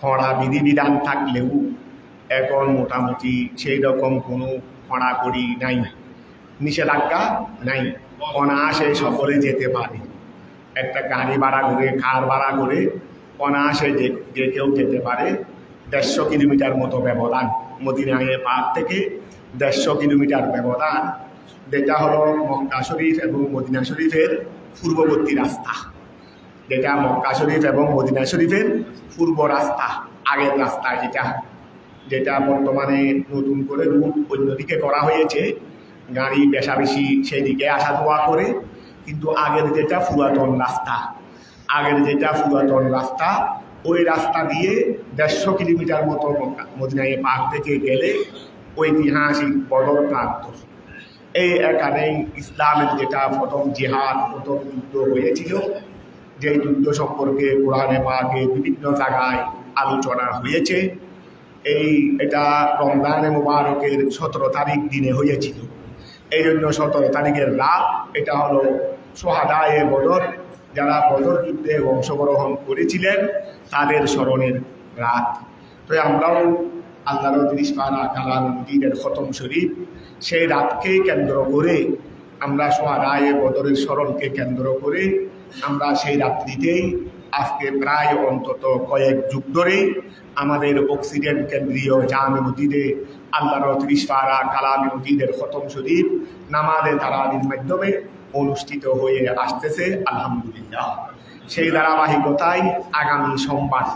খরা বিধিবিধান থাকলেও এখন মোটামুটি সেই রকম কোনো কড়াকড়ি নাই। নিষেধাজ্ঞা নাই। অনায়াসে সকলে যেতে পারে। একটা গাড়ি ভাড়া করে, কার ভাড়া করে অনায়াসে যে যে কেউ যেতে পারে। দেড়শো কিলোমিটার মতো ব্যবধান। মদিনায় পার থেকে দেড়শো কিলোমিটার ব্যবধান। যেটা হলো মক্কা শরীফ এবং মদিনা শরীফের পূর্ববর্তী রাস্তা। যেটা মক্কা শরীফ এবং মদিনা শরীফের পূর্ব রাস্তা, আগের রাস্তা যেটা যেটা বর্তমানে নতুন করে রুট অন্যদিকে করা হয়েছে। গাড়ি বেশা বেশি সেই দিকে আসা যাওয়া করে, কিন্তু আগের যেটা পুরাতন রাস্তা, আগের যেটা পুরাতন রাস্তা, ওই রাস্তা দিয়ে দেড়শো কিলোমিটার মতো মদিনায় পার্ক থেকে গেলে ঐতিহাসিক বদল প্রান্ত। এই এখানেই ইসলামের যেটা প্রথম জেহাদ, প্রথম যুদ্ধ হয়েছিল। যে যুদ্ধ সম্পর্কে কোরআনে পাকে বিভিন্ন জায়গায় আলোচনা হয়েছে। এই এটা রমজানে মুবারকের সতেরো তারিখ দিনে হয়েছিল। এই জন্য সতেরো তারিখের রাত এটা হলো সোহাদায়ে বদর। যারা বদর যুদ্ধে অংশগ্রহণ করেছিলেন, তাদের স্মরণের রাত। তো আমরাও আল্লাহ তিরিশ পারা কালাম খতম শরীফ, সেই রাতকেই কেন্দ্র করে আমরা সোহাদায়ে বদরের স্মরণকে কেন্দ্র করে আমরা সেই রাত্রিতেই, আজকে প্রায় অন্তত কয়েক যুগ ধরেই আমাদের অক্সিডেন্ট কেন্দ্রীয় জামে মসজিদে আল্লাহর ত্রিশ পারা কালামী মসজিদের খতম শরীফ নামাজে তারাবির মাধ্যমে অনুষ্ঠিত হয়ে আসতেছে, আলহামদুলিল্লাহ। সেই ধারাবাহিকতায় আগামী সোমবার।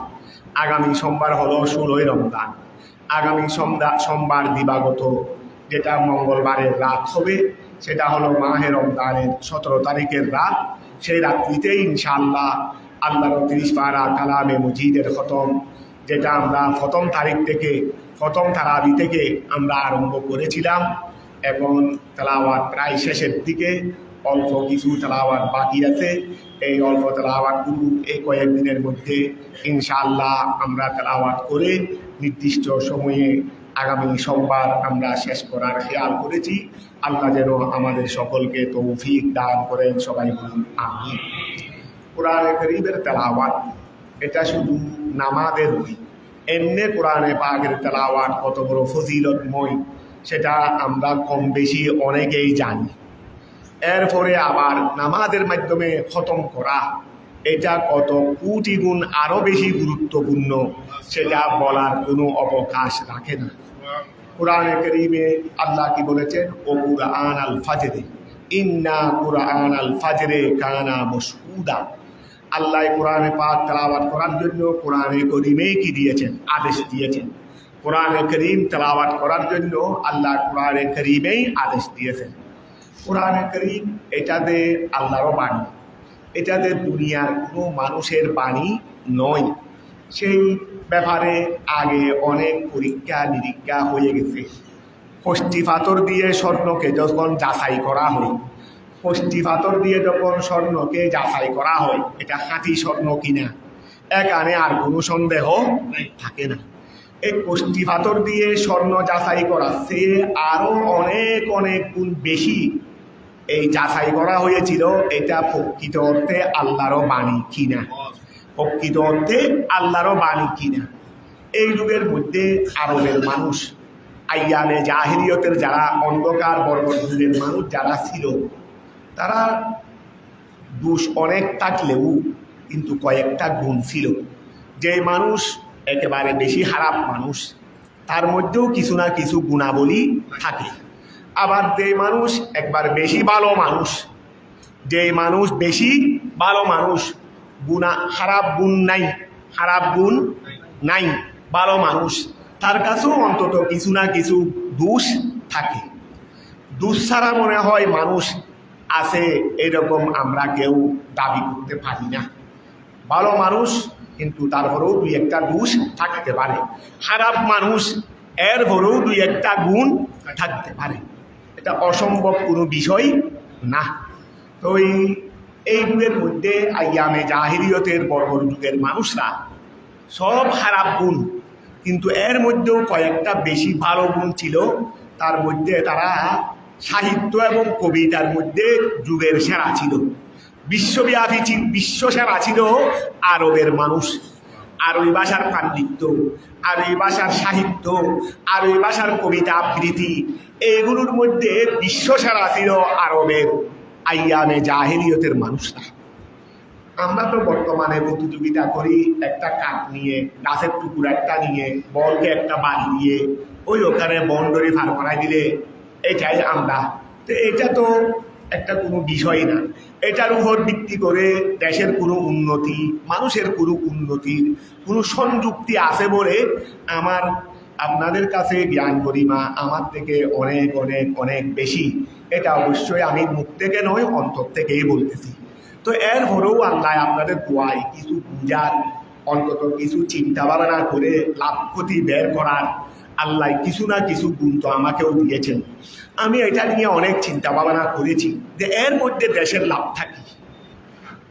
আগামী সোমবার হলো ষোলোই রমজান। আগামী সোমবার দিবাগত, যেটা মঙ্গলবারের রাত হবে, সেটা হলো মাহে রমজানের সতেরো তারিখের রাত। সেই রাত্রিতেই ইনশাআল্লাহ আল্লাহর তিরিশ পারা কালামে মজিদের খতম, যেটা আমরা প্রথম তারিখ থেকে প্রথম তারাবি থেকে আমরা আরম্ভ করেছিলাম। এবং তেলাওয়াত প্রায় শেষের দিকে অল্প কিছু তেলাওয়াত বাকি আছে। এই অল্প তেলাওয়াতগুলো এই কয়েকদিনের মধ্যে ইনশাআল্লাহ আমরা তেলাওয়াত করে নির্দিষ্ট সময়ে আগামী সোমবার আমরা শেষ করার খেয়াল করেছি। আল্লাহ যেন আমাদের সকলকে তৌফিক দান করেন, সবাই বলুন আমি কোরআনে করিমের তেলাওয়াত, এটা শুধু নামাজের নয় এমনি কোরআনে পাকের তেলাওয়াত কত বড় ফজিলতময়, সেটা আমরা কম বেশি অনেকেই জানি। এরপরে আবার নামাজের মাধ্যমে খতম করা, এটা কত কোটি গুণ আরও বেশি গুরুত্বপূর্ণ, সেটা বলার কোনো অবকাশ রাখে না। কোরআনে করিমে আল্লাহ কি বলেছেন ও কুরআন আল ফাজরে ইন্না কুরআন আল ফাজরে কানা মসউদা আল্লাহ কোরআনে পাক তেলাওয়াত করার জন্য কোরআনে করিমে কি দিয়েছেন আদেশ দিয়েছেন কোরআনে করিম তেলাওয়াত করার জন্য আল্লাহ কোরআনে করিমেই আদেশ দিয়েছেন কোরআনে করিম এটাতে আল্লাহরও বাণী এটাতে দুনিয়ার কোনো মানুষের বাণী নয় সেই ব্যাপারে আগে অনেক পরীক্ষা নিরীক্ষা হয়ে গেছে। কষ্টি পাথর দিয়ে স্বর্ণকে যখন যাচাই করা হয় কষ্টি পাথর দিয়ে যখন স্বর্ণকে যাচাই করা হয় এটা হাতি স্বর্ণ কিনা? এখানে আর কোনো সন্দেহ থাকে না। এই কষ্টি পাথর দিয়ে স্বর্ণ যাচাই করা সে আরও অনেক অনেক গুণ বেশি এই যাচাই করা হয়েছিল এটা প্রকৃত অর্থে আল্লাহরও বাণী কিনা? প্রকৃত অর্থে আল্লাহরও বাণী কিনা? এই যুগের মধ্যে আরবের মানুষ, আইয়ামে জাহিরিয়তের যারা অন্ধকার বর্বর যুগের মানুষ যারা ছিল, তারা দোষ অনেক থাকলেও কিন্তু কয়েকটা গুণ ছিল। যে মানুষ একেবারে বেশি খারাপ মানুষ, তার মধ্যেও কিছু না কিছু গুণাবলী থাকে। আবার যে মানুষ একবার বেশি ভালো মানুষ, যে মানুষ বেশি ভালো মানুষ গুণা খারাপ গুণ নাই। খারাপ গুণ নাই, ভালো মানুষ। তার কাছেও অন্তত কিছু না কিছু দোষ থাকে। দোষ ছাড়া মনে হয় মানুষ আছে এরকম আমরা কেউ দাবি করতে পারি না। ভালো মানুষ, কিন্তু তারপরেও দুই একটা দোষ থাকতে পারে। খারাপ মানুষ এর এরপরেও দুই একটা গুণ থাকতে পারে। এটা অসম্ভব কোনো বিষয় না। তো এই এই যুগের মধ্যে আইয়ামে জাহিরিয়তের বড় যুগের মানুষরা সব খারাপ গুণ, কিন্তু এর মধ্যেও কয়েকটা বেশি ভালো গুণ ছিল। তার মধ্যে তারা সাহিত্য এবং কবিতার মধ্যে যুগের সেরা ছিল। বিশ্বব্যাপী বিশ্ব সেরা ছিল আরবের মানুষ। আরবি ভাষার পাণ্ডিত্য আর আরবি ভাষার সাহিত্য, আরবি ভাষার কবিতা আবৃত্তি এইগুলোর মধ্যে বিশ্বসেরা ছিল আরবের। আইয়ামে জাহেলিয়তের মানুষরা। আমরা তো বর্তমানে প্রতিযোগিতা করি, একটা কাঠ নিয়ে, গাছের টুকুর একটা নিয়ে, বলকে একটা বাড়ি দিয়ে, ওই ওখানে বন্ডরি ফার করাই দিলে, এটাই আমরা। তো এটা তো একটা কোনো বিষয় না। এটার উপর ভিত্তি করে দেশের কোনো উন্নতি, মানুষের কোনো উন্নতির কোনো সংযুক্তি আছে বলে আমার আপনাদের কাছে জ্ঞান গরিমা আমার থেকে অনেক অনেক অনেক বেশি। এটা অবশ্যই আমি মুখ থেকে নয়, অন্তর থেকেই বলতেছি। তো এর এরপরেও আল্লাহ আপনাদের দোয়াই কিছু বুঝার অন্তত কিছু চিন্তা ভাবনা করে লাভ ক্ষতি বের করার আল্লাহ কিছু না কিছু গুণ তো আমাকেও দিয়েছেন। আমি এটা নিয়ে অনেক চিন্তা ভাবনা করেছি যে এর মধ্যে দেশের লাভ থাকি।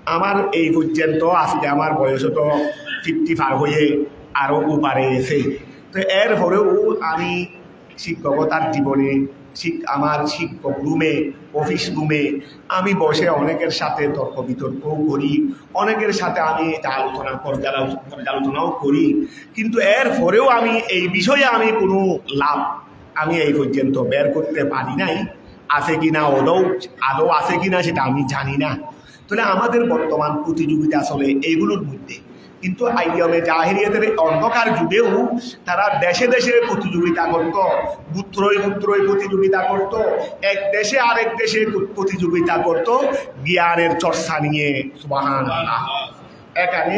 আমার এই পর্যন্ত আজকে আমার বয়স তো ফিফটি ফার হয়ে আরও উপারে এসে তো এর এরপরেও আমি শিক্ষকতার জীবনে আমার শিক্ষক রুমে অফিস রুমে আমি বসে অনেকের সাথে তর্ক বিতর্কও করি, অনেকের সাথে আমি এটা আলোচনা পর্যালো- পর্যালোচনাও করি। কিন্তু এর পরেও আমি এই বিষয়ে আমি কোনো লাভ আমি এই পর্যন্ত বের করতে পারি নাই। আছে কি না ওদৌ আদৌ আছে কি না সেটা আমি জানি না। তাহলে আমাদের বর্তমান প্রতিযোগিতা চলে এইগুলোর মধ্যে কিন্তু আইয়ামে জাহিরিয়াতের অন্ধকার যুগেও তারা দেশে দেশে প্রতিযোগিতা করত, পুত্রই পুত্রই প্রতিযোগিতা করত, এক দেশে আরেক দেশে প্রতিযোগিতা করত, জ্ঞানের চর্চা নিয়ে। সুবাহান এখানে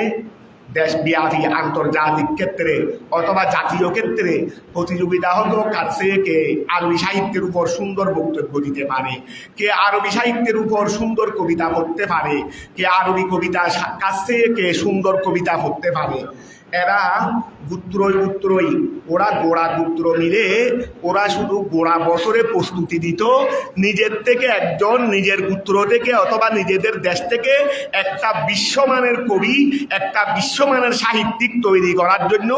দেশব্যাপী আন্তর্জাতিক ক্ষেত্রে অথবা জাতীয় ক্ষেত্রে প্রতিযোগিতা হতো কাছে কে আরবি সাহিত্যের উপর সুন্দর বক্তব্য দিতে পারে, কে আরবি সাহিত্যের উপর সুন্দর কবিতা পড়তে পারে, কে আরবি কবিতা কার কে সুন্দর কবিতা পড়তে পারে। এরা গুত্রই গুত্রই, ওরা গোড়া গুত্র মিলে ওরা শুধু গোড়া বছরে প্রস্তুতি দিত, নিজের থেকে একজন নিজের গুত্র থেকে অথবা নিজেদের দেশ থেকে একটা বিশ্বমানের কবি, একটা বিশ্বমানের সাহিত্যিক তৈরি করার জন্য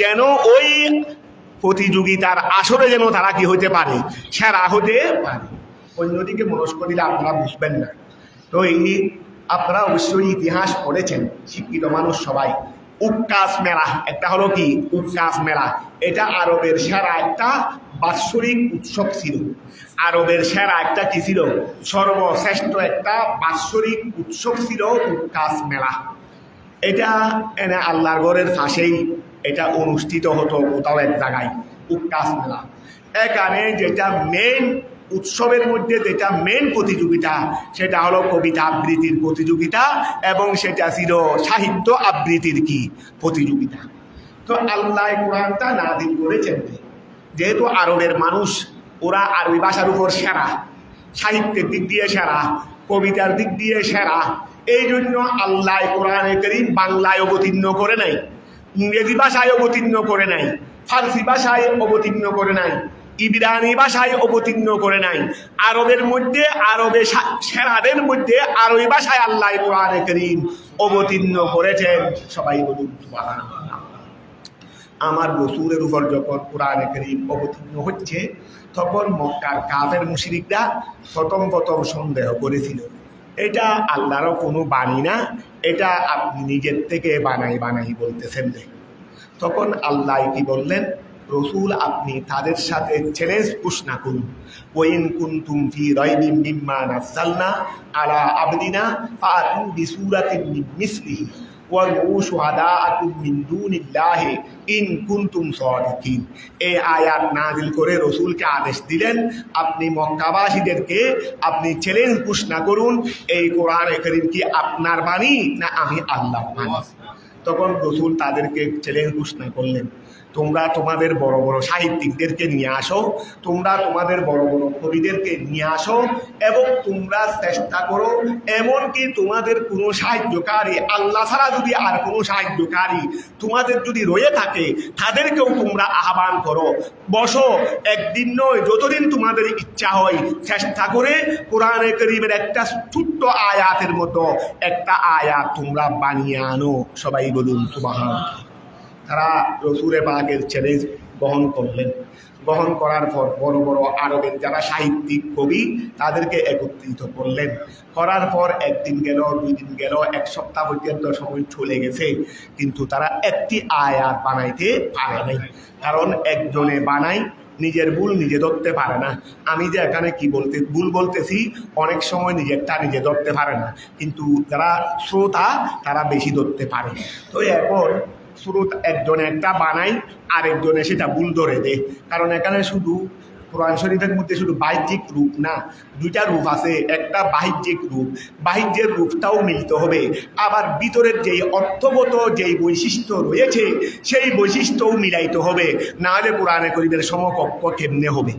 যেন ওই প্রতিযোগিতার আসরে যেন তারা কি হতে পারে, সেরা হতে পারে। অন্যদিকে মনস্ক দিলে আপনারা বুঝবেন না। তো এই আপনারা অবশ্যই ইতিহাস পড়েছেন, শিক্ষিত মানুষ সবাই। উক্কাস মেলা। একটা হলো কি? উক্কাস মেলা। এটা আরবের সেরা একটা বাৎসরিক উৎসব ছিল। আরবের সেরা একটা কি ছিল? সর্বশ্রেষ্ঠ একটা বাৎসরিক উৎসব ছিল উক্কাস মেলা। এটা এনে আল্লাহর ঘরের পাশেই এটা অনুষ্ঠিত হতো কোথাও এক জায়গায় উক্কাস মেলা। এখানে যেটা মেন উৎসবের মধ্যে যেটা মেন প্রতিযোগিতা, সেটা হলো কবিতা আবৃত্তির প্রতিযোগিতা এবং সেটা ছিল সাহিত্য আবৃত্তির কি? প্রতিযোগিতা। তো আল্লাহ কোরআনটা নাদিল করেছেন যেহেতু আরবের মানুষ, ওরা আরবি ভাষার উপর সেরা, সাহিত্যের দিক দিয়ে সেরা, কবিতার দিক দিয়ে সেরা, এই জন্য আল্লাহ কোরআনে করিম বাংলায় অবতীর্ণ করে নাই, ইংরেজি ভাষায় অবতীর্ণ করে নাই, ফার্সি ভাষায় অবতীর্ণ করে নাই ইবরানি ভাষায় অবতীর্ণ করে নাই। আরবের মধ্যে, আরবে সেরাদের মধ্যে আরবি ভাষায় আল্লাহ কোরআনে করিম অবতীর্ণ করেছেন। সবাই বলুন আমার রসুলের উপর যখন কোরআনে করিম অবতীর্ণ হচ্ছে, তখন মক্কার কাফের মুশরিকরা প্রথম প্রথম সন্দেহ করেছিল, এটা আল্লাহরও কোনো বাণী না, এটা আপনি নিজের থেকে বানাই বানাই বলতেছেন তখন আল্লাহ কি বললেন? রসুল আপনি তাদের সাথে চ্যালেঞ্জ ঘোষণা করুন। ওইন কুনতুম ফি রাইবিম মিম্মা নাযালনা আলা আবদিনা ফাতু বিসুরাতিন মিন মিসলিহি ওয়াদউ শুহাদাআকুম মিন দুনিল্লাহি ইন কুনতুম সাদিকিন। এই আয়াত নাযিল করে রসুলকে আদেশ দিলেন আপনি মক্কাবাসীদেরকে আপনি চ্যালেঞ্জ ঘোষণা করুন এই কোরআন করিম কি আপনার বাণী না আমি আল্লাহ বাণী? তখন রসুল তাদেরকে চ্যালেঞ্জ ঘোষণা করলেন। তোমরা তোমাদের বড় বড় সাহিত্যিকদেরকে নিয়ে আসো, তোমরা তোমাদের বড় বড় কবিদেরকে নিয়ে আসো এবং তোমরা চেষ্টা করো, এমনকি তোমাদের কোনো সাহায্যকারী, আল্লাহ ছাড়া যদি আর কোনো সাহায্যকারী তোমাদের যদি রয়ে থাকে, তাদেরকেও তোমরা আহ্বান করো। বসো, একদিন নয়, যতদিন তোমাদের ইচ্ছা হয়, চেষ্টা করে কোরআনে করিমের একটা ছোট্ট আয়াতের মতো একটা আয়াত তোমরা বানিয়ে আনো। সবাই বলুন সুবাহ তারা রসুরে পাকের চ্যালেঞ্জ গ্রহণ করলেন। গ্রহণ করার পর বড় বড় আরবের যারা সাহিত্যিক, কবি, তাদেরকে একত্রিত করলেন। করার পর একদিন গেল, দুই দিন গেল, এক সপ্তাহ পর্যন্ত সময় চলে গেছে, কিন্তু তারা একটি আয়াত বানাইতে পারে নাই। কারণ একজনে বানাই নিজের ভুল নিজে ধরতে পারে না। আমি যে এখানে কি বলতে, ভুল বলতেছি, অনেক সময় নিজেরটা নিজে ধরতে পারে না। কিন্তু যারা শ্রোতা, তারা বেশি ধরতে পারে। তো এখন স্রোত একজনে একটা বানাই, আরেকজনে সেটা ভুল ধরে দেয়। কারণ এখানে শুধু কোরআন শরীফের মধ্যে শুধু বাহ্যিক রূপ না, দুইটা রূপ আছে, একটা বাহ্যিক রূপ। বাহ্যের রূপটাও মিলতে হবে। আবার ভিতরের যেই অর্থগত যেই বৈশিষ্ট্য রয়েছে, সেই বৈশিষ্ট্যও মিলাইতে হবে। না হলে কোরআনে করিমের সমকক্ষ কেমনে হবে?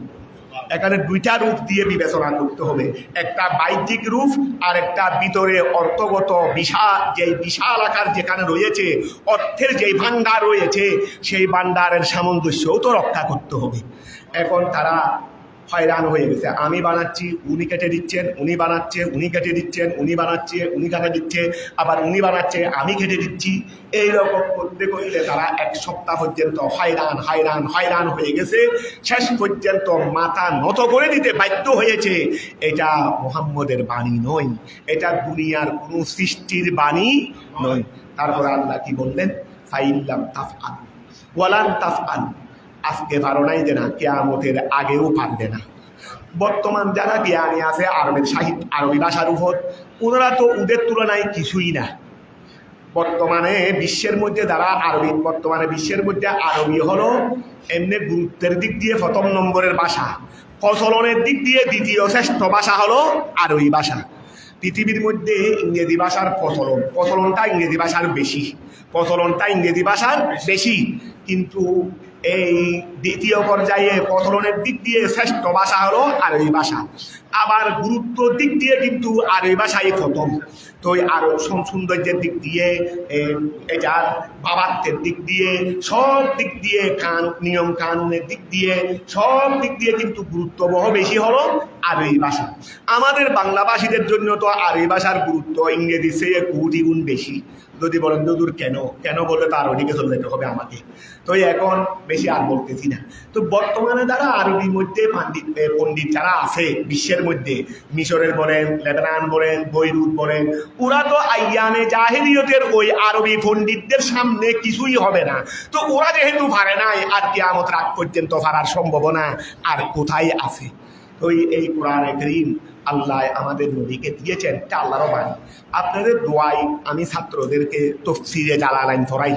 এখানে দুইটা রূপ দিয়ে বিবেচনা করতে হবে। একটা বাহ্যিক রূপ আর একটা ভিতরে অর্থগত বিশাল যেই বিশাল আকার যেখানে রয়েছে, অর্থের যেই ভাণ্ডার রয়েছে, সেই ভাণ্ডারের সামঞ্জস্যও তো রক্ষা করতে হবে। এখন তারা হয়রান হয়ে গেছে। আমি বানাচ্ছি, উনি কেটে দিচ্ছেন, উনি বানাচ্ছে, উনি কেটে দিচ্ছেন, উনি বানাচ্ছে, উনি কেটে দিচ্ছে, আবার উনি বানাচ্ছে, আমি কেটে দিচ্ছি। এইরকম করতে করতে তারা এক সপ্তাহ পর্যন্ত হয়রান হয়রান হয়রান হয়ে গেছে। শেষ পর্যন্ত মাথা নত করে দিতে বাধ্য হয়েছে। এটা মোহাম্মদের বাণী নয়। এটা দুনিয়ার কোনো সৃষ্টির বাণী নয়। তারপর আল্লাহ কি বললেন? ফাইল্লাম তাফ আল ওয়ালান তাফ আল আজকে পারো নাই যে না, কেয়ামতের আগেও পারবে না। বর্তমান যারা জ্ঞানী আছে, আরবের সাহিত্য আরবি ভাষার উপর, ওনারা তো ওদের তুলনায় কিছুই না। বর্তমানে বিশ্বের মধ্যে যারা আরবি, বর্তমানে বিশ্বের মধ্যে আরবি হলো এমনি গুরুত্বের দিক দিয়ে প্রথম নম্বরের ভাষা। প্রচলনের দিক দিয়ে দ্বিতীয় শ্রেষ্ঠ ভাষা হলো আরবি ভাষা। পৃথিবীর মধ্যে ইংরেজি ভাষার প্রচলন, প্রচলনটা ইংরেজি ভাষার বেশি, প্রচলনটা ইংরেজি ভাষার বেশি। কিন্তু এই দ্বিতীয় পর্যায়ে প্রচলনের দিক দিয়ে শ্রেষ্ঠ ভাষা হলো আরবি ভাষা। আবার গুরুত্বর দিক দিয়ে কিন্তু আরবি ভাষাই প্রথম। তো আরও সৌন্দর্যের দিক দিয়ে এটা বাবাত্মের দিক দিয়ে, সব দিক দিয়ে কান, নিয়ম কানুনের দিক দিয়ে, সব দিক দিয়ে কিন্তু গুরুত্ব গুরুত্ববহ বেশি হলো আরবি ভাষা। আমাদের বাংলাভাষীদের জন্য তো আরবি ভাষার গুরুত্ব ইংরেজি চেয়ে কোটি গুণ বেশি। যদি বলেন দূর কেন? কেন বললে তো আরও দিকে চলে যেতে হবে আমাকে? তো এখন বেশি আর বলতেছি না। তো বর্তমানে যারা আরবির মধ্যে পাণ্ডিত এ, পণ্ডিত যারা আছে বিশ্বের মধ্যে মিশরের বলেন লেবানান বলেন বৈরুত বলেন ওরা তো আইয়ামে জাহেরিয়তের ওই আরবি পণ্ডিতদের সামনে কিছুই হবে না। তো ওরা যেহেতু পারে নাই আর কি আমত রাগ পর্যন্ত পারার সম্ভাবনা আর কোথায় আছে? তো এই কোরআনে করিম আল্লাহ আমাদের নবীকে দিয়েছেন, এটা আল্লাহরও বাণী। আপনাদের দোয়াই আমি ছাত্রদেরকে তফসিরে জ্বালালাইন ফরাই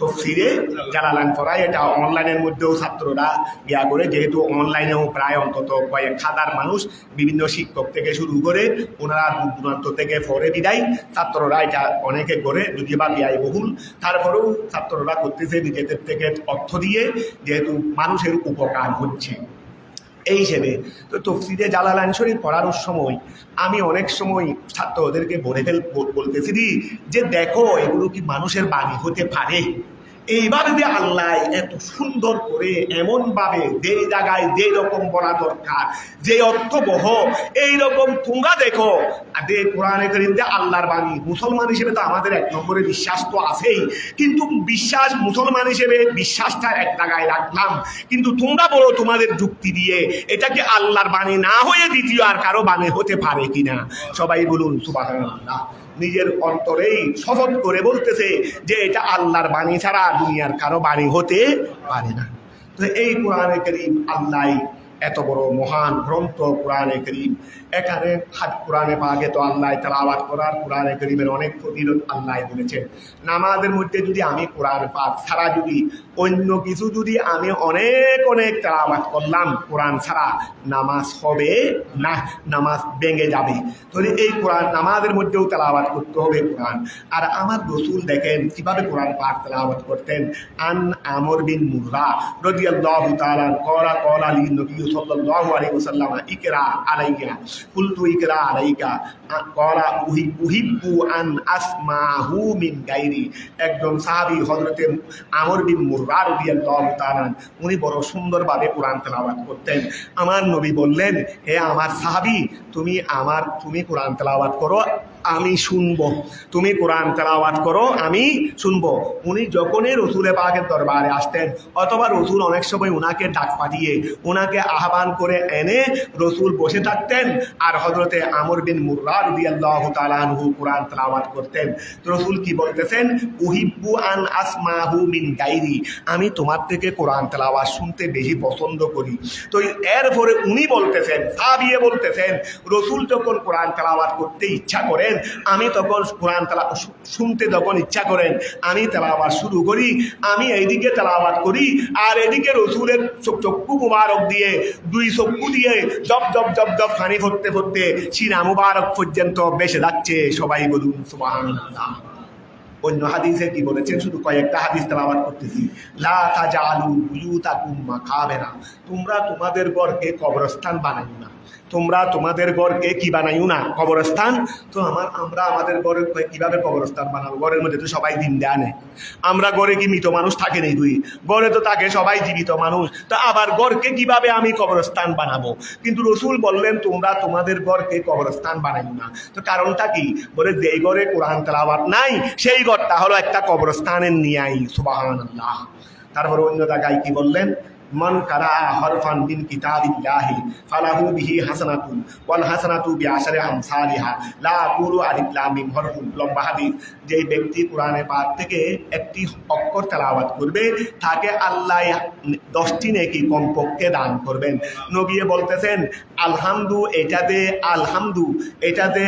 তফসিরে জ্বালালাইন ফরাই এটা অনলাইনের মধ্যেও ছাত্ররা ইয়া করে, যেহেতু অনলাইনেও প্রায় অন্তত কয়েক হাজার মানুষ বিভিন্ন শিক্ষক থেকে শুরু করে, ওনারা দূর দূরান্ত থেকে ফরে বিদায়, ছাত্ররা এটা অনেকে করে যদি বা ব্যয় বহুল। তারপরেও ছাত্ররা করতেছে, নিজেদের থেকে অর্থ দিয়ে, যেহেতু মানুষের উপকার হচ্ছে। এই হিসেবে তো তফসিরে জালালান শরীফ পড়ানোর সময় আমি অনেক সময় ছাত্রদেরকে বলে ফেল বল- বলতেছি যে দেখো এগুলো কি মানুষের বাণী হতে পারে? এইভাবে যে আল্লাহ এত সুন্দর করে এমনভাবে যে জায়গায় যে রকম বলা দরকার, যে অর্থবহ এই রকম তোমরা দেখো। যে কোরআনে করিম যে আল্লাহর বাণী, মুসলমান হিসেবে তো আমাদের এক নম্বরে বিশ্বাস তো আছেই। কিন্তু বিশ্বাস মুসলমান হিসেবে বিশ্বাসটা এক জায়গায় রাখলাম। কিন্তু তোমরা বলো তোমাদের যুক্তি দিয়ে, এটা কি আল্লাহর বাণী না হয়ে দ্বিতীয় আর কারও বাণী হতে পারে কিনা? সবাই বলুন সুবাহ নিজের অন্তরেই শপথ করে বলতেছে যে এটা আল্লাহর বাণী ছাড়া দুনিয়ার কারও বাণী হতে পারে না। তো এই কোরআনে করিম আল্লাহ এত বড় মহান গ্রন্থ কোরআনে করিম। এখানে কোরআনে পাকে তো আল্লাহ তেলাওয়াত করার কোরআনে করিমের অনেক ফজিলত আল্লাহ বলেছেন। নামাজের মধ্যে যদি আমি কোরআন পাক ছাড়া যদি অন্য কিছু যদি আমি অনেক অনেক তেলাওয়াত করলাম, কোরআন ছাড়া নামাজ হবে না, নামাজ ভেঙে যাবে। তাহলে এই কোরআন নামাজের মধ্যেও তেলাওয়াত করতে হবে কোরআন। আর আমার রসুল দেখেন কীভাবে কোরআন পাক তেলাওয়াত করতেন। আন আমর বিন মুররা রাদিয়াল্লাহু তাআলা ক্বালা ক্বালা লিন নবী ইকরা ইকরা তাআলা উনি বড় সুন্দরভাবে কোরআন তেলাওয়াত করতেন। আমার নবী বললেন, হে আমার সাহাবী, তুমি আমার, তুমি কোরআন তেলাওয়াত করো আমি শুনব। তুমি কোরআন তেলাওয়াত করো, আমি শুনব। উনি যখনই রসুলে পাকের দরবারে আসতেন, অথবা রসুল অনেক সময় ওনাকে ডাক পাঠিয়ে ওনাকে আহ্বান করে এনে রসুল বসে থাকতেন, আর হজরতে আমর বিন মুর্রা রবি তালানহু কোরআন তেলাওয়াত করতেন। রসুল কি বলতেছেন? উহিব্বু আন আসমাহু মিন গাইরি আমি তোমার থেকে কোরআন তেলাওয়াত শুনতে বেশি পছন্দ করি। তো এরপরে উনি বলতেছেন সাবিয়ে বলতেছেন, রসুল যখন কোরআন তেলাওয়াত করতে ইচ্ছা করেন, আমি তখন কোরআন তালা শুনতে যখন ইচ্ছা করেন, আমি তেলাওয়াত শুরু করি, আমি এইদিকে তেলাওয়াত করি, আর এদিকে রসুলের চক্ষু মুবারক দিয়ে, দুই চক্ষু দিয়ে জব জব জব জব ফানি ফুটতে ফুটতে শ্রীরাম মুবারক পর্যন্ত বেসে যাচ্ছে সবাই বলুন, সুবহানাল্লাহ। অন্য হাদিসে কি বলেছেন? শুধু কয়েকটা হাদিস তেলাওয়াত করতেছি। লা তাজালু বুয়ুতাকুম মাকাবেরা। তোমরা তোমাদের ঘরকে কবরস্থান বানাইও না। তোমরা তোমাদের ঘরকে কি বানাইও না? কবরস্থান? তো আমার, আমরা আমাদের ঘরে কীভাবে কবরস্থান বানাবো? ঘরের মধ্যে তো সবাই দিন দেয়া নেই আমরা ঘরে কি মৃত মানুষ থাকে নেই দুই? ঘরে তো থাকে সবাই জীবিত মানুষ। তা আবার ঘরকে কীভাবে আমি কবরস্থান বানাবো? কিন্তু রসুল বললেন, তোমরা তোমাদের ঘরকে কবরস্থান বানাইও না। তো কারণটা কি? বলে, যেই ঘরে কোরআন তেলাওয়াত নাই, সেই ঘরটা হলো একটা কবরস্থানের নিয়াই তারপর তারপরে অন্য জায়গায় কি বললেন? মান কারা হরফান মিন কিতাবিল্লাহি ফালাহু বিহি হাসানাতুন ওয়াল হাসানাতু বিআশরি আমসালিহা। লা আকুলু আলিফ লাম মিম হরফুন। লম্বা হাদিস। যে ব্যক্তি কোরআনে পাক থেকে একটি অক্ষর তেলাওয়াত করবে, তাকে আল্লাহ দশটি নেকি কমপক্ষে দান করবেন। নবিয়ে বলতেছেন, আলহামদু এটাতে আলহামদু এটাতে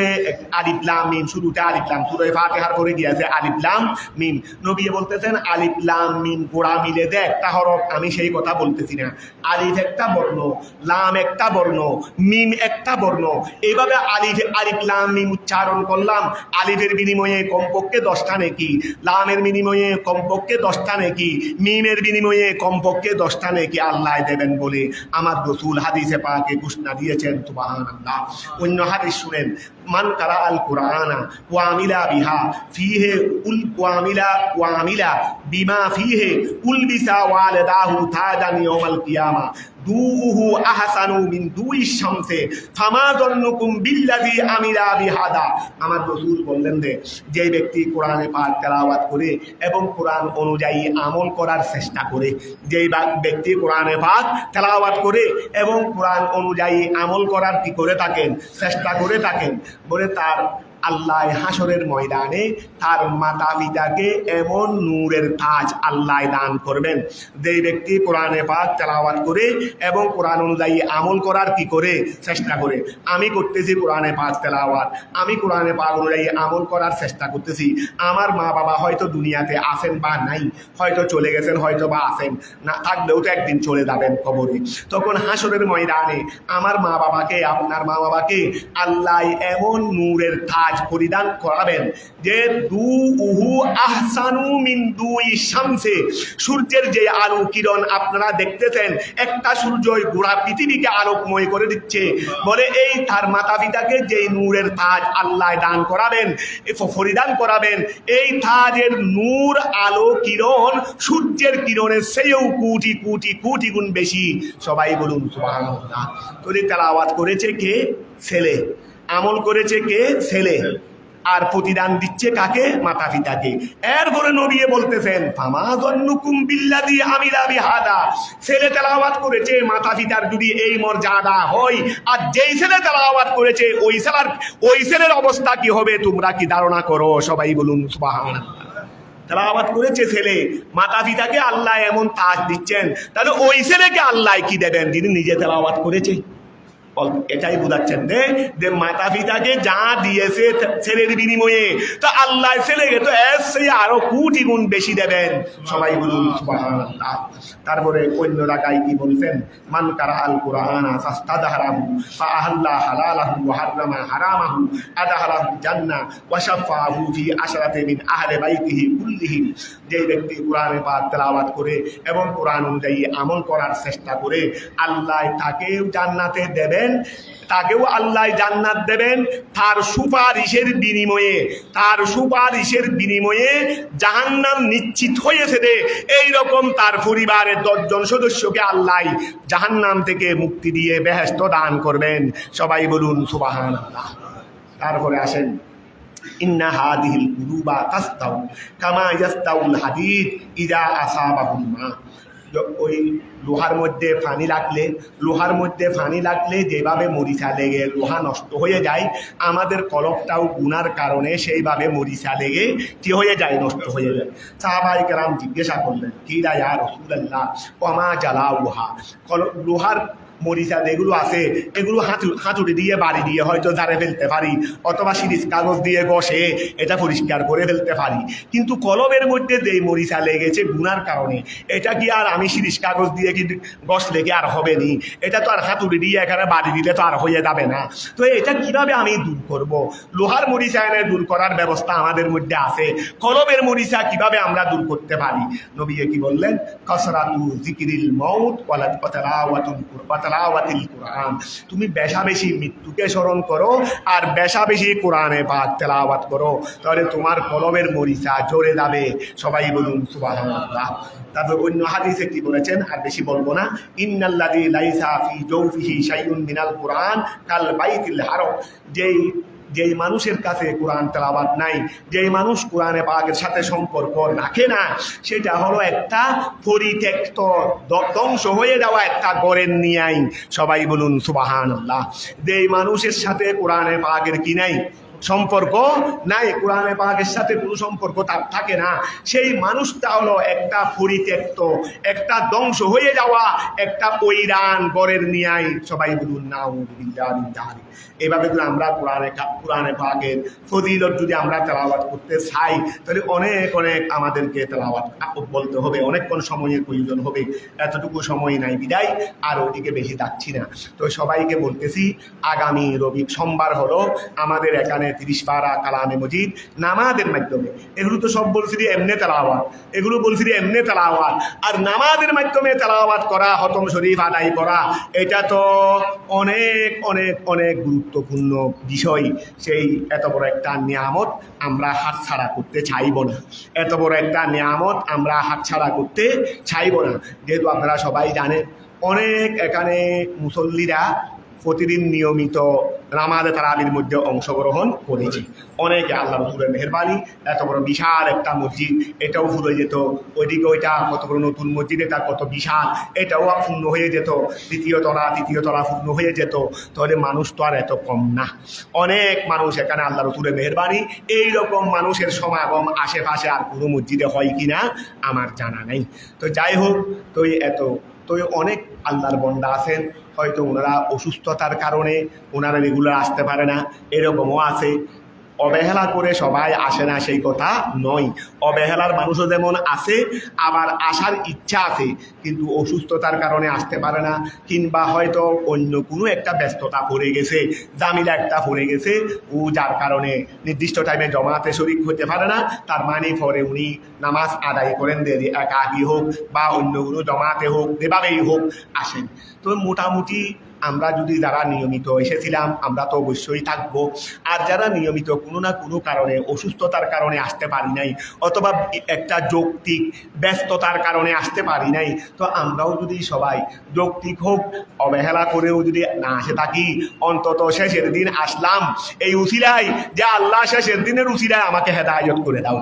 আলিফলাম মিম, শুরুতে আলিফলাম সুরে ফাতেহার পরে গিয়েছে আলিফলাম মিম। নবিয়ে বলতেছেন আলিফলাম মিম গোড়া মিলে দে, একটা হরফ, আমি সেই কথা বলতেছি না। আলিফ একটা বর্ণ, লাম একটা বর্ণ, মিম একটা বর্ণ। এইভাবে আলিফ আলিফলাম মিম উচ্চারণ করলাম। আলিফের বিনিময়ে কমপক্ষে দশটা নেকি? লামের বিনিময়ে কমপক্ষে দশটা নেকি? মিমের বিনিময়ে কমপক্ষে দশটা নেকি? আল্লাহ দেবেন বলে আমার রসুল হাদিসে পাকে ঘোষণা দিয়েছেন সুবাহান আল্লাহ অন্য হাদিস শুনেন من قرأ القرآن وعمل بها. فيه وعمل وعمل بما فيه. ألبس والداه تاجا يوم القيامة. দুহু আহসানু মিন দুই শামসে ফামা জন্নুকুম বিল্লাযী আমিলা বিহাদা। আমার রাসূল বললেন যে যে ব্যক্তি কোরআনে পাক তেলাওয়াত করে এবং কোরআন অনুযায়ী আমল করার চেষ্টা করে যেই ব্যক্তি কোরআনে পাক তেলাওয়াত করে এবং কোরআন অনুযায়ী আমল করার কি করে থাকেন, চেষ্টা করে থাকেন, বলে তার আল্লাহ হাসরের ময়দানে তার মাতা পিতাকে এমন নূরের তাজ আল্লাহ দান করবেন। যেই ব্যক্তি কোরআনে পাক তেলাওয়াত করে এবং কোরআন অনুযায়ী আমল করার কি করে? চেষ্টা করে। আমি করতেছি কোরআনে পাক তেলাওয়াত। আমি কোরআনে পাক অনুযায়ী আমল করার চেষ্টা করতেছি। আমার মা বাবা হয়তো দুনিয়াতে আসেন বা নাই। হয়তো চলে গেছেন, হয়তো বা আসেন না থাকলেও তো একদিন চলে যাবেন কবরে। তখন হাসরের ময়দানে আমার মা বাবাকে আপনার মা বাবাকে আল্লাহ এমন নূরের তাজ পরিধান করাবেন। যে দু উহু আহসানু মিন দুই শামসে। সূর্যের যে আলো কিরণ আপনারা দেখতেছেন, একটা সূর্যই গোড়া পৃথিবীকে আলোকময় করে দিচ্ছে। বলে এই তার মাতা পিতাকে যেই নূরের তাজ আল্লাহ দান করাবেন পরিধান করাবেন, এই তাজের নূর আলো কিরণ সূর্যের কিরণের সেও কোটি কোটি কোটি গুণ বেশি। সবাই বলুন, সুবহানাল্লাহ। তোরে তেলাওয়াত করেছে কে? ছেলে। আমল করেছে কে? ছেলে। আর প্রতিদান দিচ্ছে কাকে? মাতা পিতাকে এরপরে নবিয়ে বলতেছেন ছেলে তেলাওয়াত করেছে মাতা পিতার যদি এই মর্যাদা হয়, আর যেই ছেলে তেলাওয়াত করেছে, ওই ছেলের ওই ছেলের অবস্থা কি হবে? তোমরা কি ধারণা করো? সবাই বলুন তেলাওয়াত করেছে ছেলে মাতা পিতাকে আল্লাহ এমন তাজ দিচ্ছেন, তাহলে ওই ছেলেকে আল্লাহ কি দেবেন? যিনি নিজে তেলাওয়াত করেছে। এটাই বোঝাচ্ছেন যে মাতা পিতাকে যা দিয়েছে ছেলের বিনিময়ে, তো আল্লাহ ছেলেকে তো এর সেই আরও কোটি গুণ বেশি দেবেন। সবাই বলুন তারপরে অন্য রাগাই কি বলছেন? মান কারা আল কোরআন ফাস্তাদহারাহু, ফাআহাল্লা হালালাহু ওয়া হাররামা হারামাহু আদহারাহু জান্নাহ ওয়া শাফাহু ফি আশরাতি মিন আহলি বাইতিহি কুল্লিহিম যে ব্যক্তি কোরআনে পাক তেলাওয়াত করে এবং কোরআন অনুযায়ী আমল করার চেষ্টা করে, আল্লাহ তাকেও জান্নাতে দেবেন, তাকেও আল্লাহ জান্নাত দেবেন। তার সুপারিশের বিনিময়ে, তার সুপারিশের বিনিময়ে জাহান্নাম নিশ্চিত হয়েছে রে এই রকম তার পরিবারের দশজন সদস্যকে আল্লাহ জাহান্নাম থেকে মুক্তি দিয়ে বেহেস্ত দান করবেন। সবাই বলুন সুবাহান আল্লাহ তারপরে আসেন, ইন্না হাদিহিল কুরুবা তাস্তাউ, কামা ইয়াস্তাউল হাদিদ, ইদা আসাবাহুল ওই লোহার মধ্যে ফানি লাগলে, লোহার মধ্যে ফানি লাগলে যেভাবে মরিচা লেগে লোহা নষ্ট হয়ে যায়, আমাদের কলকটাও গুনার কারণে সেইভাবে মরিচা লেগে কি হয়ে যায়? নষ্ট হয়ে যায়। সাহাবাই কেরাম জিজ্ঞাসা করলেন কি ইয়া রসুল্লাহ কমা জ্বালা লোহা কল, লোহার মরিচা যেগুলো আছে, এগুলো হাঁটু হাঁটুটি দিয়ে, বাড়ি দিয়ে হয়তো জারে ফেলতে পারি, অথবা সিরিজ কাগজ দিয়ে বসে এটা পরিষ্কার করে ফেলতে পারি। কিন্তু কলমের মধ্যে যেই মরিচা লেগেছে গুনার কারণে, এটা কি আর আমি সিরিজ কাগজ দিয়ে কি গছ লেগে আর হবে নি? এটা তো আর হাতুড়ি দিয়ে এখানে বাড়ি দিলে তো আর হয়ে যাবে না। তো এটা কীভাবে আমি দূর করব? লোহার মরিচা এনে দূর করার ব্যবস্থা আমাদের মধ্যে আছে। কলমের মরিচা কীভাবে আমরা দূর করতে পারি? নবী কি বললেন, কসরাতু জিকিরিল মৌত ওয়ালা ওয়াতালাওয়াতুল ওয়াতালাওয়াতিল কোরআন। তুমি বেশা বেশি মৃত্যুকে স্মরণ করো আর বেশা বেশি কোরআনে পাক তেলাওয়াত করো। তাহলে তোমার কলমের মরিচা জোরে যাবে। সবাই বলুন, সুবহানাল্লাহ। তারপর অন্য হাদিসে কি বলেছেন? আর বেশি বলব না। ইন্নাল্লাদি লাইসা ফি জৌফিহি শাইউন মিনাল কোরআন কাল বাইতিল হারম। যেই যেই মানুষের কাছে কোরআন তেলাবাদ নাই, যেই মানুষ কোরআনে পাকের সাথে সম্পর্ক রাখে না, সেটা হলো একটা পরিত্যক্ত ধ্বংস হয়ে যাওয়া একটা গড়ের নিয়াই। সবাই বলুন সুবাহান আল্লাহ যেই মানুষের সাথে কোরআনে পাকের কি নাই সম্পর্ক নাই, কোরআনে পাকের সাথে কোনো সম্পর্ক তার থাকে না, সেই মানুষটা হলো একটা পরিত্যক্ত, একটা ধ্বংস হয়ে যাওয়া, একটা কৈরান গড়ের নিয়াই। সবাই বলুন না এভাবে করে আমরা কোরআনে কোরআনে পাকের ফজিলত যদি আমরা তেলাওয়াত করতে চাই, তাহলে অনেক অনেক আমাদেরকে তেলাওয়াত বলতে হবে। অনেকক্ষণ সময়ের প্রয়োজন হবে। এতটুকু সময় নাই বিদায়, আর ওইদিকে বেশি যাচ্ছি না। তো সবাইকে বলতেছি, আগামী রবি, সোমবার হলো আমাদের এখানে তিরিশ পারা কালামে মজিদ নামাজের মাধ্যমে। এগুলো তো সব বলছি এমনে তেলাওয়াত। এগুলো বলছি এমনে তেলাওয়াত। আর নামাজের মাধ্যমে তেলাওয়াত করা, হতম শরীফ আদায় করা, এটা তো অনেক অনেক অনেক গুরুত্বপূর্ণ বিষয় সেই এত বড় একটা নিয়ামত আমরা হাতছাড়া করতে চাইব না। এত বড় একটা নিয়ামত আমরা হাতছাড়া করতে চাইব না। যেহেতু আপনারা সবাই জানেন, অনেক এখানে মুসল্লিরা প্রতিদিন নিয়মিত নামাজে তারাবির মধ্যে অংশগ্রহণ করেছি। অনেকে আল্লাহ রসুলের মেহরবানি, এত বড় বিশাল একটা মসজিদ, এটাও ফুলে যেত। ওইদিকে ওইটা, কত বড় নতুন মসজিদ এটা, কত বিশাল, এটাও পূর্ণ হয়ে যেত। দ্বিতীয় তলা, তৃতীয় তলা পূর্ণ হয়ে যেত। তাহলে মানুষ তো আর এত কম না। অনেক মানুষ এখানে আল্লাহ রসুলের মেহরবানি, এইরকম মানুষের সমাগম আশেপাশে আর কোনো মসজিদে হয় কি না আমার জানা নেই। তো যাই হোক, তো এত তো অনেক আল্লাহর বন্ডা আছেন। হয়তো ওনারা অসুস্থতার কারণে ওনারা রেগুলার আসতে পারে না। এরকমও আছে। অবহেলা করে সবাই আসে না, সেই কথা নয়। অবহেলার মানুষও যেমন আছে, আবার আসার ইচ্ছা আছে, কিন্তু অসুস্থতার কারণে আসতে পারে না, কিংবা হয়তো অন্য কোনো একটা ব্যস্ততা পড়ে গেছে, জামিলা একটা পড়ে গেছে, ও যার কারণে নির্দিষ্ট টাইমে জমাতে শরিক হতে পারে না, তার মানে পরে উনি নামাজ আদায় করেন দেরি একাকি হোক বা অন্য কোনো জমাতে হোক, যেভাবেই হোক আসেন। তো মোটামুটি আমরা যদি যারা নিয়মিত এসেছিলাম, আমরা তো অবশ্যই থাকব। আর যারা নিয়মিত কোনো না কোনো কারণে অসুস্থতার কারণে আসতে পারি নাই, অথবা একটা যৌক্তিক ব্যস্ততার কারণে আসতে পারি নাই, তো আমরাও যদি সবাই যৌক্তিক হোক, অবহেলা করেও যদি না আসে থাকি, অন্তত শেষের দিন আসলাম। এই উসিলায় যে আল্লাহ শেষের দিনের উসিলায় আমাকে হেদায়ত করে দাও।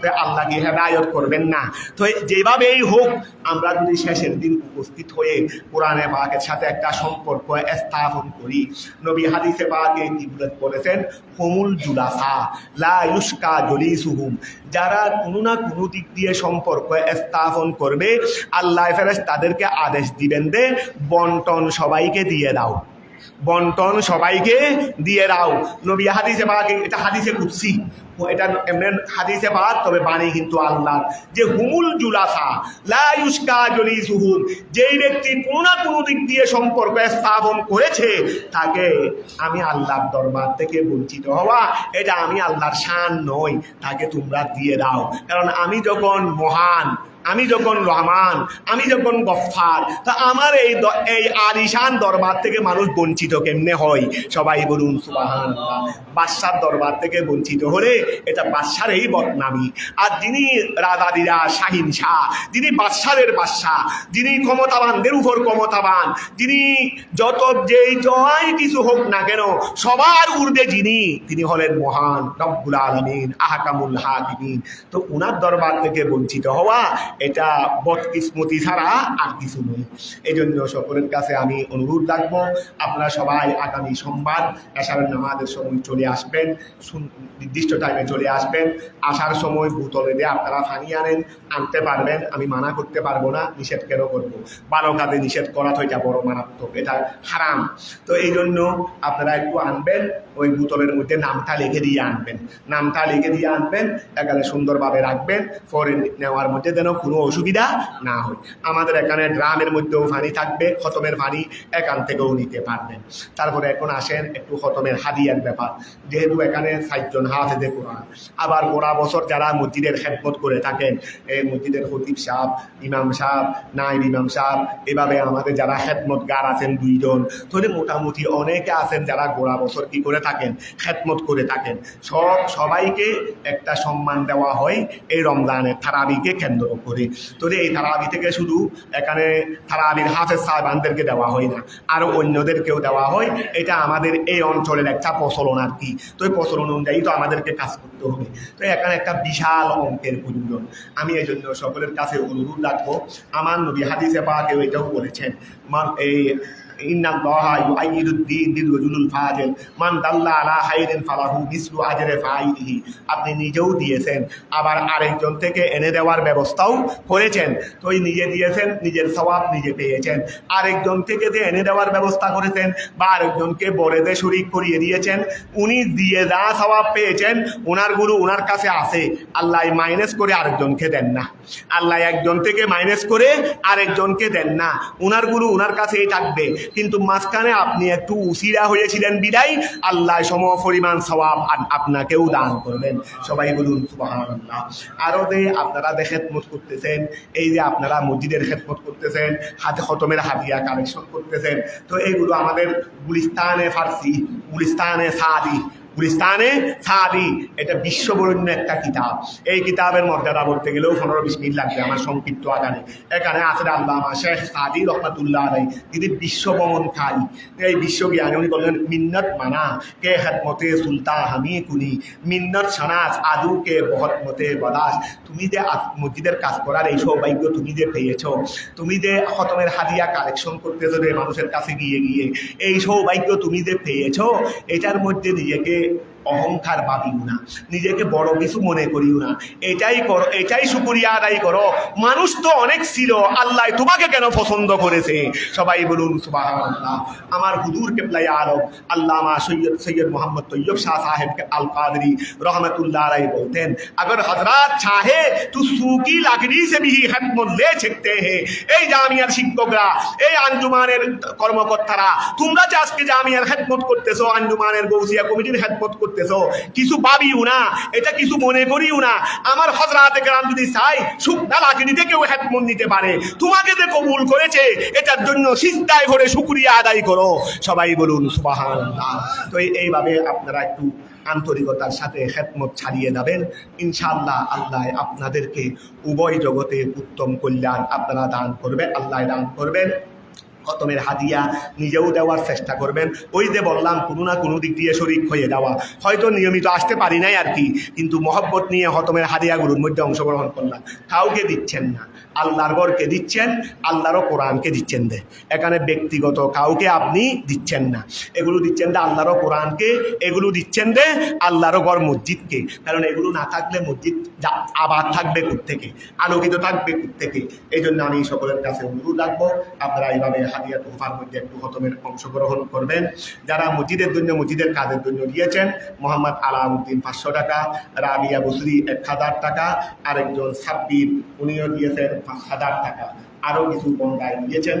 তো আল্লাহ কি হেদায়ত করবেন না। তো যেভাবেই হোক, আমরা যদি শেষের দিন উপস্থিত হয়ে কোরআনে পাকের সাথে একটা সম্পর্ক স্থাপন করি। নবী হাদিসে পাকে কি বলে- বলেছেন, হুমুল জুলাসা, লা ইউস্কা জলিসুহুম। যারা কোনো না কোনো দিক দিয়ে সম্পর্ক স্থাপন করবে আল্লাহ ফেরেস তাদেরকে আদেশ দিবেন দে বন্টন সবাইকে দিয়ে দাও। বন্টন সবাইকে দিয়ে দাও। নবী হাদিসে পাক এটা হাদিসে কুৎসি এটা এমনি হাদিসে পাক তবে বাণী কিন্তু আল্লাহ যে হুমুল জুলাসা, লা ইউস্কা জলিসুহুম যেই ব্যক্তি কোনো না কোনো দিক দিয়ে সম্পর্ক স্থাপন করেছে, তাকে আমি আল্লাহর দরবার থেকে বঞ্চিত হওয়া, এটা আমি আল্লাহর শান নই, তাকে তোমরা দিয়ে দাও। কারণ আমি যখন মহান আমি যখন রহমান, আমি যখন গফফার, তা আমার এই এই আলিশান দরবার থেকে মানুষ বঞ্চিত কেমনে হয়? সবাই বলুন সুবাহান বাদশার দরবার থেকে বঞ্চিত হলে এটা বাদশার এই বদনামি। আর যিনি রাজাদিরা শাহিন শাহ, যিনি বাদশারের বাদশাহ, যিনি ক্ষমতাবানদের উপর ক্ষমতাবান, যিনি যত যেই জয় কিছু হোক না কেন, সবার ঊর্ধ্বে যিনি, তিনি হলেন মহান রব্বুল আলমিন, আহকামুল হাকিমিন। তো উনার দরবার থেকে বঞ্চিত হওয়া এটা বদকিসমতি ছাড়া আর কিছু নয়। এই জন্য সকলের কাছে আমি অনুরোধ রাখব, আপনারা সবাই আগামী সোমবার এশারের নামাজের সময় চলে আসবেন নির্দিষ্ট টাইমে চলে আসবেন। আসার সময় বোতলে দিয়ে আপনারা পানি আনেন, আনতে পারবেন, আমি মানা করতে পারব না, নিষেধ কেন করব? ভালো কাজে নিষেধ করা তো এটা বড় মারাত্মক, এটা হারাম। তো এই জন্য আপনারা একটু আনবেন, ওই বোতলের মধ্যে নামটা লিখে দিয়ে আনবেন। নামটা লিখে দিয়ে আনবেন এখানে সুন্দরভাবে রাখবেন, পরে নেওয়ার মধ্যে যেন কোনো অসুবিধা না হয়। আমাদের এখানে ড্রামের মধ্যেও পানি থাকবে, খতমের পানি এখান থেকেও নিতে পারবেন। তারপরে এখন আসেন একটু খতমের হাদিয়ার ব্যাপার। যেহেতু এখানে ষাটজন হাফেজে কোরআন। আবার গোড়া বছর যারা মসজিদের খেদমত করে থাকেন, এই মসজিদের খতিব সাহ ইমাম সাহ নাইব ইমাম সাহ এভাবে আমাদের যারা খেদমত গার আছেন দুইজন তাহলে মোটামুটি অনেকে আছেন যারা গোড়া বছর কি করে থাকেন, খেদমত করে থাকেন। সব সবাইকে একটা সম্মান দেওয়া হয় এই রমজানের থারাবিকে কেন্দ্র করে। তাহলে এই তারাবি থেকে শুধু এখানে তারাবির হাফেজ সাহেবানদেরকে দেওয়া হয় না আরও অন্যদেরকেও দেওয়া হয়, এটা আমাদের এই অঞ্চলের একটা প্রচলন আর কি। তো এই প্রচলন অনুযায়ী তো আমাদেরকে কাজ করতে হবে। তো এখানে একটা বিশাল অঙ্কের প্রয়োজন আমি এই জন্য সকলের কাছে অনুরোধ রাখব, আমার নবী হাদিসে পাকেও এটাও বলেছেন বিরজুলুল ফাজিল মান দাল্লা আলা খাইরিন ফালাহু মিসলু আপনি নিজেও দিয়েছেন, আবার আরেকজন থেকে এনে দেওয়ার ব্যবস্থাও করেছেন। তো নিজে দিয়েছেন, নিজের সওয়াব নিজে পেয়েছেন। আরেকজন থেকে যে এনে দেওয়ার ব্যবস্থা করেছেন বা আরেকজনকে বলে দে শরিক করিয়ে দিয়েছেন, উনি দিয়ে যা সওয়াব পেয়েছেন ওনার গুরু ওনার কাছে আছে। আল্লাহ মাইনাস করে আরেকজনকে দেন না। আল্লাহ একজন থেকে মাইনাস করে আরেকজনকে দেন না। উনার গুরু উনার কাছেই থাকবে। কিন্তু মাঝখানে আপনি একটু উসিরা হয়েছিলেন বিদায়। আল্লাহ সম পরিমাণ সবাব আপনাকেও দান করবেন। সবাই বলুন আরও যে আপনারা যে খেদমত করতেছেন, এই যে আপনারা মসজিদের খেদমত করতেছেন, হাতে খতমের হাতিয়া কালেকশন করতেছেন, তো এইগুলো আমাদের গুলিস্তানে ফার্সি, গুলিস্তানে সাদি গুলিস্তানে সাদি। এটা বিশ্ববরণ্য একটা কিতাব। এই কিতাবের মর্যাদা বলতে গেলেও পনেরো বিশ মিনিট লাগবে আমার সংক্ষিপ্ত আকারে। এখানে আছে আল্লামা শেখ সাদি রহমাতুল্লাহ আলাই তিনি বিশ্বভ্রমণকারী এই বিশ্বজ্ঞানী উনি বললেন, মিন্নত মানা, কে হেদমতে সুলতা হামি কুনি? মিন্নত সানাস, আদু কে বহত মতে বলাস তুমি যে মসজিদের কাজ করার এই সৌভাগ্য তুমি যে পেয়েছ। তুমি যে খতমের হাদিয়া কালেকশন করতেছো রে মানুষের কাছে গিয়ে গিয়ে। এই সৌভাগ্য তুমি যে পেয়েছ, এটার মধ্যে নিজেকে থেকে অহংকার ভাবিও না। নিজেকে বড় কিছু মনে করিও না। এটাই করো, এটাই সুপুরিয়া আদায় করো। মানুষ তো অনেক ছিল, আল্লাহ তোমাকে কেন পছন্দ করেছে? সবাই বলুন সুবাহ আমার হুজুর কেবলাই আরব আল্লামা সৈয়দ সৈয়দ মোহাম্মদ তৈয়ব শাহ সাহেবকে আল কাদরি রহমতুল্লাহ আলাই বলতেন, আগর হজরাত চাহে তু সুকি লাগনি সে বিহি হাত হেকমল্লে ছেকতে হে। এই জামিয়ার শিক্ষকরা, এই আঞ্জুমানের কর্মকর্তারা, তোমরা যে আজকে জামিয়ার খেদমত করতেছো, আঞ্জুমানের গৌসিয়া কমিটির খেদমত করতে করতেছো? কিছু ভাবিও না। এটা কিছু মনে করিও না। আমার হজরাতে গ্রাম যদি চাই শুকনা লাকড়িতে কেউ খেদমত নিতে পারে। তোমাকে যে কবুল করেছে, এটার জন্য সিস্তায় ভরে শুক্রিয়া আদায় করো। সবাই বলুন সুবাহান তো এইভাবে আপনারা একটু আন্তরিকতার সাথে খেদমত ছাড়িয়ে যাবেন। ইনশাআল্লাহ আল্লাহ আপনাদেরকে উভয় জগতে উত্তম কল্যাণ আপনারা দান করবেন, আল্লাহ দান করবেন। খতমের হাদিয়া নিজেও দেওয়ার চেষ্টা করবেন। ওই যে বললাম, কোনো না কোনো দিক দিয়ে শরিক হয়ে যাওয়া। হয়তো নিয়মিত আসতে পারি নাই আর কি, কিন্তু মহব্বত নিয়ে হতমের হাদিয়াগুলোর মধ্যে অংশগ্রহণ করলাম। কাউকে দিচ্ছেন না। আল্লাহর গড়কে দিচ্ছেন, আল্লাহরও কোরআনকে দিচ্ছেন দে। এখানে ব্যক্তিগত কাউকে আপনি দিচ্ছেন না। এগুলো দিচ্ছেন দে আল্লাহরও কোরআনকে, এগুলো দিচ্ছেন দে আল্লাহরও গড় মসজিদকে। কারণ এগুলো না থাকলে মসজিদ আবার থাকবে থেকে আলোকিত থাকবে থেকে এই জন্য আমি সকলের কাছে অনুরোধ রাখব, আপনারা এইভাবে হাদিয়া তোফার মধ্যে একটু হতমের অংশগ্রহণ করবেন। যারা মসজিদের জন্য, মসজিদের কাজের জন্য দিয়েছেন মোহাম্মদ আলাউদ্দিন পাঁচশো টাকা রাবিয়া বসরি এক হাজার টাকা, আরেকজন সাব্বির, উনিও দিয়েছেন পাঁচ হাজার টাকা। আরও কিছু বন্দায় দিয়েছেন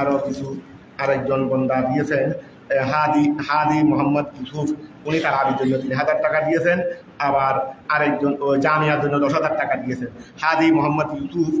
আরও কিছু আরেকজন বন্দা দিয়েছেন হাদি হাদি মোহাম্মদ ইউসুফ, উনি তারাবির জন্য তিন হাজার টাকা দিয়েছেন, আবার আরেকজন জামিয়ার জন্য দশ হাজার টাকা দিয়েছেন। হাদি মোহাম্মদ ইউসুফ